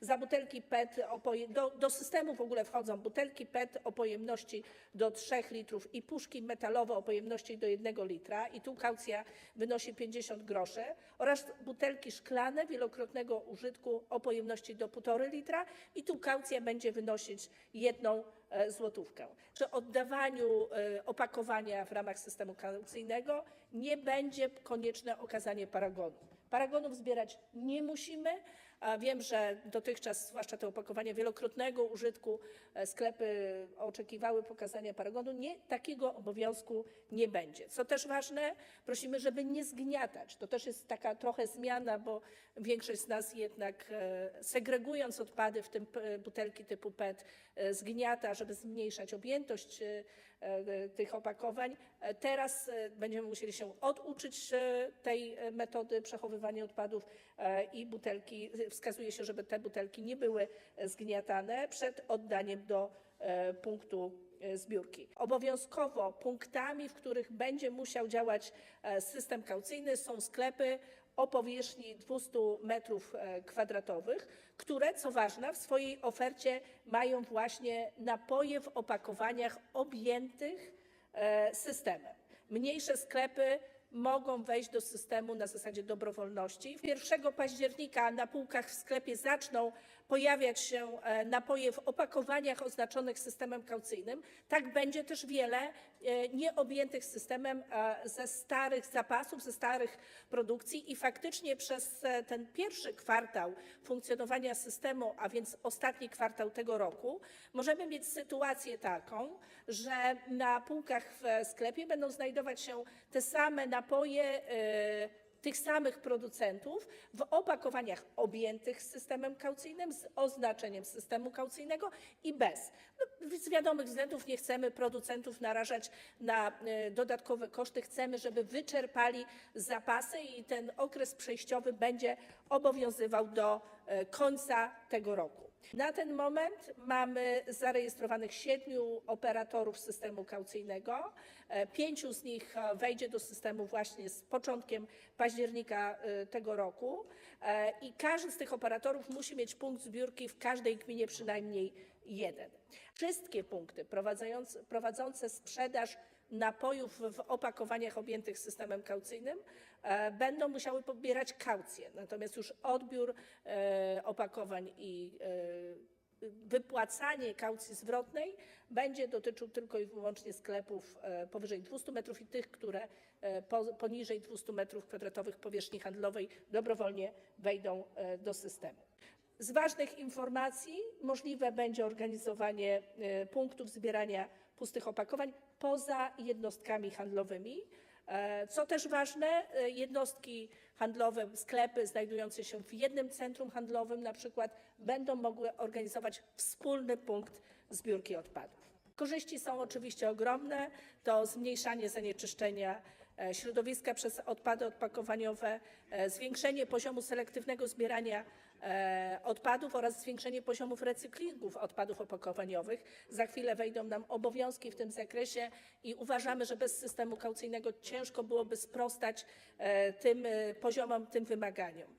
Za butelki PET do, do systemu w ogóle wchodzą butelki PET o pojemności do 3 litrów i puszki metalowe o pojemności do 1 litra i tu kaucja wynosi 50 groszy oraz butelki szklane wielokrotnego użytku o pojemności do 1,5 litra i tu kaucja będzie wynosić 1 e, złotówkę. Przy oddawaniu e, opakowania w ramach systemu kaucyjnego nie będzie konieczne okazanie paragonu. Paragonów zbierać nie musimy. Wiem, że dotychczas, zwłaszcza te opakowania wielokrotnego użytku, e, sklepy oczekiwały pokazania paragonu. Nie, takiego obowiązku nie będzie. Co też ważne, prosimy, żeby nie zgniatać. To też jest taka trochę zmiana, bo większość z nas jednak e, segregując odpady, w tym p- butelki typu PET, e, zgniata, żeby zmniejszać objętość e, e, tych opakowań. E, Teraz e, będziemy musieli się oduczyć e, tej e, metody przechowywania odpadów e, i butelki, wskazuje się, żeby te butelki nie były e, zgniatane przed oddaniem do e, punktu e, zbiórki. Obowiązkowo punktami, w których będzie musiał działać system kaucyjny są sklepy o powierzchni 200 metrów kwadratowych, które, co ważne, w swojej ofercie mają właśnie napoje w opakowaniach objętych systemem. Mniejsze sklepy mogą wejść do systemu na zasadzie dobrowolności. 1 października na półkach w sklepie zaczną pojawiać się e, napoje w opakowaniach oznaczonych systemem kaucyjnym. Tak będzie też wiele e, nieobjętych systemem e, ze starych zapasów, ze starych produkcji i faktycznie przez ten pierwszy kwartał funkcjonowania systemu, a więc ostatni kwartał tego roku, możemy mieć sytuację taką, że na półkach w sklepie będą znajdować się te same napoje tych samych producentów w opakowaniach objętych systemem kaucyjnym, z oznaczeniem systemu kaucyjnego i bez. No, z wiadomych względów nie chcemy producentów narażać na e, dodatkowe koszty, chcemy, żeby wyczerpali zapasy i ten okres przejściowy będzie obowiązywał do e, końca tego roku. Na ten moment mamy zarejestrowanych siedmiu operatorów systemu kaucyjnego. E, Pięciu z nich e, wejdzie do systemu właśnie z początkiem października e, tego roku i każdy z tych operatorów musi mieć punkt zbiórki w każdej gminie przynajmniej jeden. Wszystkie punkty prowadzące, sprzedaż napojów w opakowaniach objętych systemem kaucyjnym e, będą musiały pobierać kaucję. Natomiast już odbiór e, opakowań i e, wypłacanie kaucji zwrotnej będzie dotyczył tylko i wyłącznie sklepów e, powyżej 200 metrów i tych, które e, po, poniżej 200 metrów kwadratowych powierzchni handlowej dobrowolnie wejdą e, do systemu. Z ważnych informacji możliwe będzie organizowanie e, punktów zbierania pustych opakowań poza jednostkami handlowymi. E, Co też ważne, e, jednostki handlowe, sklepy znajdujące się w jednym centrum handlowym na przykład będą mogły organizować wspólny punkt zbiórki odpadów. Korzyści są oczywiście ogromne. To zmniejszanie zanieczyszczenia środowiska przez odpady odpakowaniowe, zwiększenie poziomu selektywnego zbierania odpadów oraz zwiększenie poziomów recyklingów odpadów opakowaniowych. Za chwilę wejdą nam obowiązki w tym zakresie i uważamy, że bez systemu kaucyjnego ciężko byłoby sprostać e, tym e, poziomom, tym wymaganiom.